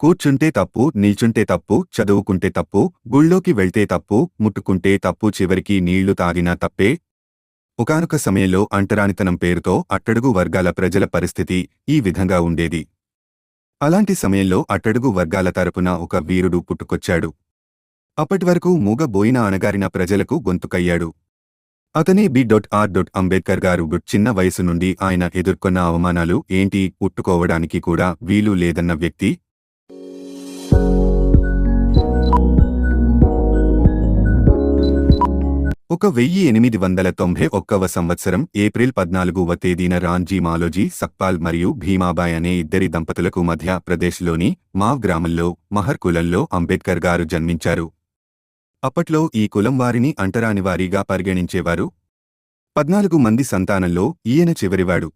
కూర్చుంటే తప్పు నిల్చుంటే తప్పు చదువుకుంటే తప్పు గుళ్ళోకి వెళ్తే తప్పు ముట్టుకుంటే తప్పు చివరికి నీళ్ళు తాగినా తప్పే? ఒకానొక సమయంలో అంటరానితనం పేరుతో అట్టడుగు వర్గాల ప్రజల పరిస్థితి ఈ విధంగా ఉండేది. అలాంటి సమయంలో అట్టడుగు వర్గాల తరపున ఒక వీరుడు పుట్టుకొచ్చాడు. అప్పటివరకు మూగబోయిన అణగారిన ప్రజలకు గొంతుకయ్యాడు. అతనే B dot R dot Ambedkar గారు చిన్న వయసు నుండి ఆయన ఎదుర్కొన్న అవమానాలు ఏంటి? పుట్టుకోవడానికి కూడా వీలు లేదన్న వ్యక్తి ఒక వెయ్యి ఎనిమిది వందల తొంభై ఒక్కవ సంవత్సరం ఏప్రిల్ పద్నాలుగవ తేదీన రాంజీ మాలోజీ సక్పాల్ మరియు భీమాబాయ్ అనే ఇద్దరి దంపతులకు మధ్య ప్రదేశ్లోని మావ్ గ్రామంలో మహర్ కులంలో అంబేద్కర్ గారు జన్మించారు. అప్పట్లో ఈ కులం వారిని అంటరానివారీగా పరిగణించేవారు. పద్నాలుగు మంది సంతానంలో ఈయన చివరివాడు.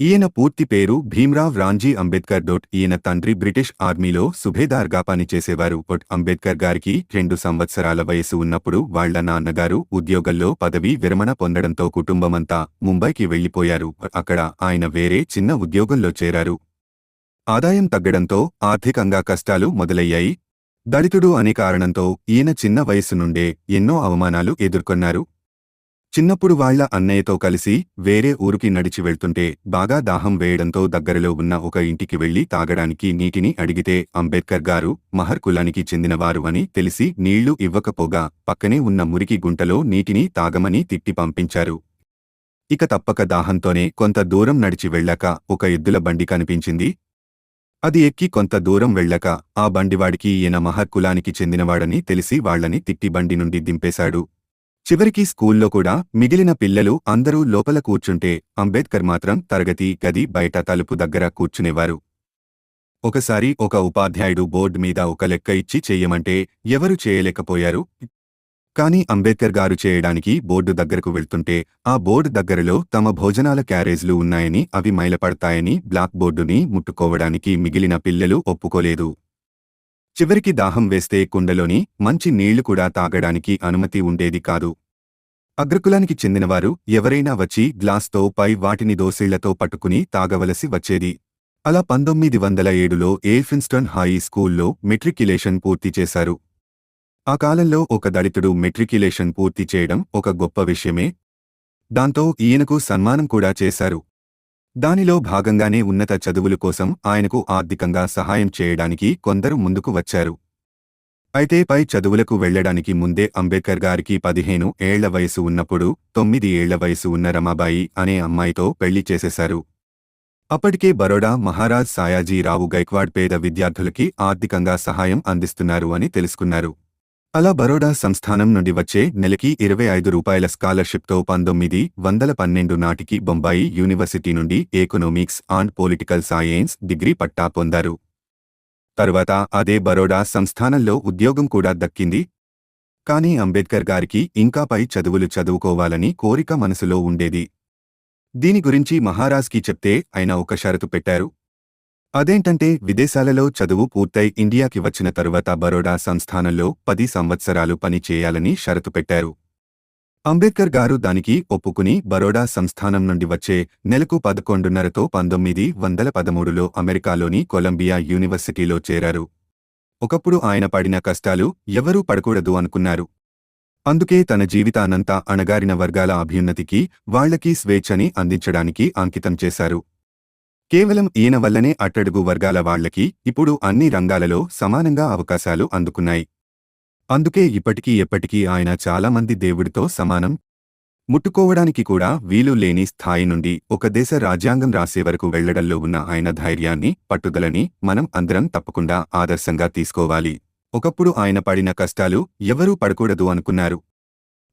ఈయన పూర్తి పేరు భీమ్రావ్ రాంజీ అంబేద్కర్ డొట్ ఈయన తండ్రి బ్రిటిష్ ఆర్మీలో సుభేదార్గా పనిచేసేవారు బొట్ అంబేద్కర్ గారికి రెండు సంవత్సరాల వయసు ఉన్నప్పుడు వాళ్ళ నాన్నగారు ఉద్యోగంలో పదవీ విరమణ పొందడంతో కుటుంబమంతా ముంబైకి వెళ్ళిపోయారు అక్కడ ఆయన వేరే చిన్న ఉద్యోగంలో చేరారు. ఆదాయం తగ్గడంతో ఆర్థికంగా కష్టాలు మొదలయ్యాయి. దళితుడు అనే కారణంతో ఈయన చిన్న వయసు నుండే ఎన్నో అవమానాలు ఎదుర్కొన్నారు. చిన్నప్పుడు వాళ్ళ అన్నయ్యతో కలిసి వేరే ఊరికి నడిచి వెళ్తుంటే బాగా దాహం వేయడంతో దగ్గరలో ఉన్న ఒక ఇంటికి వెళ్ళి తాగడానికి నీటిని అడిగితే అంబేద్కర్ గారు మహర్ కులానికి చెందినవారు అని తెలిసి నీళ్ళు ఇవ్వకపోగా పక్కనే ఉన్న మురికి గుంటలో నీటిని తాగమని తిట్టి పంపించారు. ఇక తప్పక దాహంతోనే కొంత దూరం నడిచి వెళ్ళాక ఒక ఎద్దుల బండి కనిపించింది. అది ఎక్కి కొంత దూరం వెళ్ళాక ఆ బండివాడికి ఈయన మహర్ కులానికి చెందినవాడని తెలిసి వాళ్ళని తిట్టి బండి నుండి దింపేశాడు. చివరికి స్కూల్లో కూడా మిగిలిన పిల్లలు అందరూ లోపల కూర్చుంటే అంబేద్కర్ మాత్రం తరగతి గది బయట తలుపు దగ్గర కూర్చునేవారు. ఒకసారి ఒక ఉపాధ్యాయుడు బోర్డు మీద ఒక లెక్క ఇచ్చి చెయ్యమంటే ఎవరు చేయలేకపోయారు? కాని అంబేద్కర్ గారు చేయడానికి బోర్డు దగ్గరకు వెళ్తుంటే ఆ బోర్డు దగ్గరలో తమ భోజనాల క్యారేజ్లు ఉన్నాయని అవి మైలపడతాయని బ్లాక్ బోర్డుని ముట్టుకోవడానికి మిగిలిన పిల్లలు ఒప్పుకోలేదు. చివరికి దాహం వేస్తే కుండలోని మంచి నీళ్ళు కూడా తాగడానికి అనుమతి ఉండేది కాదు. అగ్రకులానికి చెందినవారు ఎవరైనా వచ్చి గ్లాస్తో పై వాటిని దోసిళ్ళతో పట్టుకుని తాగవలసి వచ్చేది. అలా పంతొమ్మిది వందల ఏడులో ఏల్ఫిన్స్టన్ హై స్కూల్లో మెట్రిక్యులేషన్ పూర్తి చేశారు. ఆ కాలంలో ఒక దళితుడు మెట్రిక్యులేషన్ పూర్తి చేయడం ఒక గొప్ప విషయమే. దాంతో ఈయనకు సన్మానం కూడా చేశారు. దానిలో భాగంగానే ఉన్నత చదువుల కోసం ఆయనకు ఆర్థికంగా సహాయం చేయడానికి కొందరు ముందుకు వచ్చారు. అయితే పై చదువులకు వెళ్ళడానికి ముందే అంబేద్కర్ గారికి పదిహేను ఏళ్ళ వయసు ఉన్నప్పుడు తొమ్మిది ఏళ్ళ వయసు ఉన్న రమాబాయి అనే అమ్మాయితో పెళ్ళి చేసేశారు. అప్పటికే బరోడా మహారాజ్ సాయాజీరావు గైక్వాడ్ పేద విద్యార్థులకి ఆర్థికంగా సహాయం అందిస్తున్నారు అని తెలుసుకున్నారు. అలా బరోడా సంస్థానం నుండి వచ్చే నెలకి ఇరవై ఐదు రూపాయల స్కాలర్షిప్తో పంతొమ్మిది వందల పన్నెండు నాటికి బొంబాయి యూనివర్సిటీ నుండి economics and political science degree పట్టా పొందారు. తరువాత అదే బరోడా సంస్థానంలో ఉద్యోగం కూడా దక్కింది. కానీ అంబేద్కర్ గారికి ఇంకా పై చదువులు చదువుకోవాలని కోరిక మనసులో ఉండేది. దీని గురించి మహారాజ్కి చెప్తే ఆయన ఒక షరతు పెట్టారు. అదేంటంటే విదేశాలలో చదువు పూర్తయి ఇండియాకి వచ్చిన తరువాత బరోడా సంస్థానంలో పది సంవత్సరాలు పని చేయాలని షరతు పెట్టారు. అంబేద్కర్ గారు దానికి ఒప్పుకుని బరోడా సంస్థానం నుండి వచ్చే నెలకు పదకొండున్నరతో పంతొమ్మిది వందల పదమూడులో అమెరికాలోని కొలంబియా యూనివర్సిటీలో చేరారు. ఒకప్పుడు ఆయన పడిన కష్టాలు ఎవరూ పడకూడదు అనుకున్నారు. అందుకే తన జీవితానంతా అణగారిన వర్గాల అభ్యున్నతికి వాళ్ళకి స్వేచ్ఛని అందించడానికి అంకితం చేశారు. కేవలం ఈయన వల్లనే అట్టడుగు వర్గాల వాళ్ళకి ఇప్పుడు అన్ని రంగాలలో సమానంగా అవకాశాలు అందుకున్నాయి. అందుకే ఇప్పటికీ ఎప్పటికీ ఆయన చాలా మంది దేవుడితో సమానం. ముట్టుకోవడానికి కూడా వీలు లేని స్థాయి నుండి ఒక దేశ రాజ్యాంగం రాసే వరకు వెళ్ళడంలో ఉన్న ఆయన ధైర్యాన్ని పట్టుదలని మనం అందరం తప్పకుండా ఆదర్శంగా తీసుకోవాలి. ఒకప్పుడు ఆయన పడిన కష్టాలు ఎవరూ పడకూడదు అనుకున్నారు.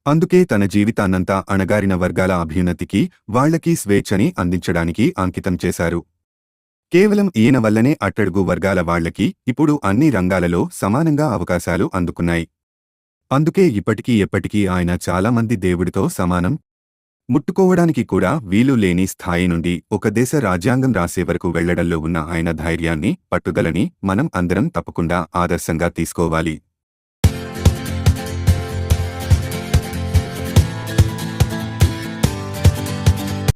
అందుకే తన జీవితాన్నంతా అణగారిన వర్గాల అభ్యున్నతికి వాళ్ళకి స్వేచ్ఛని అందించడానికి అంకితం చేశారు. కేవలం ఈయన వల్లనే అట్టడుగు వర్గాల వాళ్ళకి ఇప్పుడు అన్ని రంగాలలో సమానంగా అవకాశాలు అందుకున్నాయి. అందుకే ఇప్పటికీ ఎప్పటికీ ఆయన చాలా మంది దేవుడితో సమానం. ముట్టుకోవడానికి కూడా వీలు లేని స్థాయి నుండి ఒక దేశ రాజ్యాంగం రాసే వరకు వెళ్ళడంలో ఉన్న ఆయన ధైర్యాన్ని పట్టుదలని మనం అందరం తప్పకుండా ఆదర్శంగా తీసుకోవాలి.